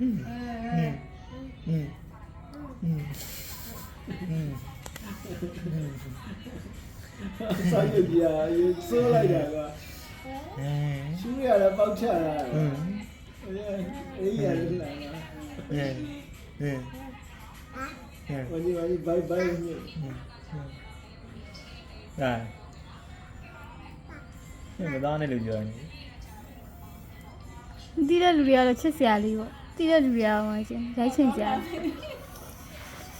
อืม အဲ อืมอืมอืมอืม စာရွက်ပြာစိုးလိုက်တာက အဲ ရှူးရတယ်ပေါက်ချတာ อืม အေးရတယ်လာ အဲအဲအဲ ဝကြီးဝကြီးဘိုင်ဘိုင်ည ဒါညမသားနဲ့လူပြောနေ တီးတဲ့လူတွေကတော့ချစ်စရာလေးပေါ့ တီးတဲ့လူတွေကတော့မှချင်းရိုက်ချင်စရာတီး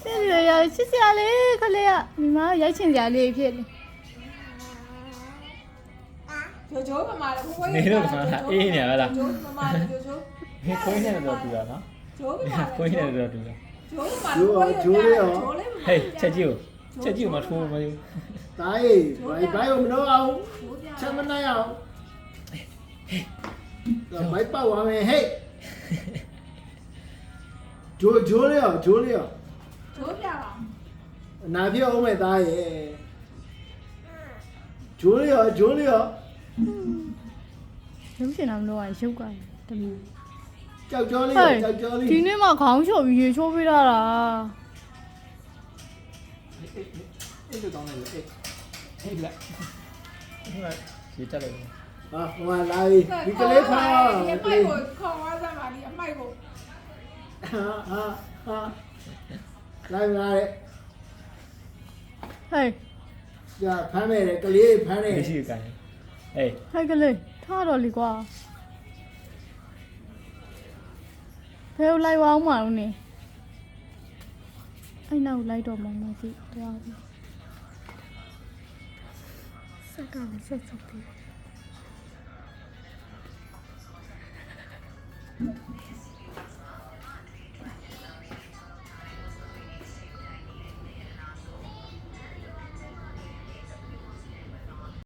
တဲ့လူတွေကတော့ချစ်စရာလေးခလေးကမိမရိုက်ချင်စရာလေးဖြစ်နေဂျိုဂျိုမမလည်းဘိုးနေတော့မှအေးနေရလားဂျိုမမလည်းဂျိုဂျိုဟေးခွင်းနေတော့တူတာနော်ဂျိုမမလည်းခွင်းနေတော့တူတာဂျိုမမလည်းဂျိုလေးမဟေးချက်ကြီးကိုချက်ကြီးကိုမထိုးမယူတားရေးဘိုင်ဘိုင်မလို့အောင်ချက်မနိုင်အောင်ဘိုင်ပေါက်သွားမယ်ဟေး ဂျိုဂျိုလေးရောဂျိုလေးရောဂျိုပြပါအနာပြအောင်မဲ့သားရဲ့ဂျိုလေးရောဂျိုလေးရောရုပ်ရှင်တော့မလို့ရရုပ်ကတမီးကြောက်ကြောလေးဟဲ့ကြောက်ကြောလေးဒီနေ့မှခေါင်းချော်ပြီးရေချိုးပေးတာလားအဲ့လိုကောင်းတယ်လေဟေးလက်ဟိုကရေတက်လိုက်ဟာဟိုမှာလာပြီဒီကလေးဖားဒီကမိုက်လေးကိုခေါ်ဝါစမ်းပါဒီအမိုက်ကို ဟာဟာဟာလိုက်လာတဲ့ဟဲ့ကြာဖမ်းမယ်လေကလေးဖမ်းတယ်မရှိကန်ဟေးဟဲ့ကလေးထားတော့လीကွာဘယ်လိုလိုက်ဝအောင်မလို့နေအဲ့နောက်လိုက်တော့မှမသိသွားပြီစက်ကမဆက်စပ်ပြီ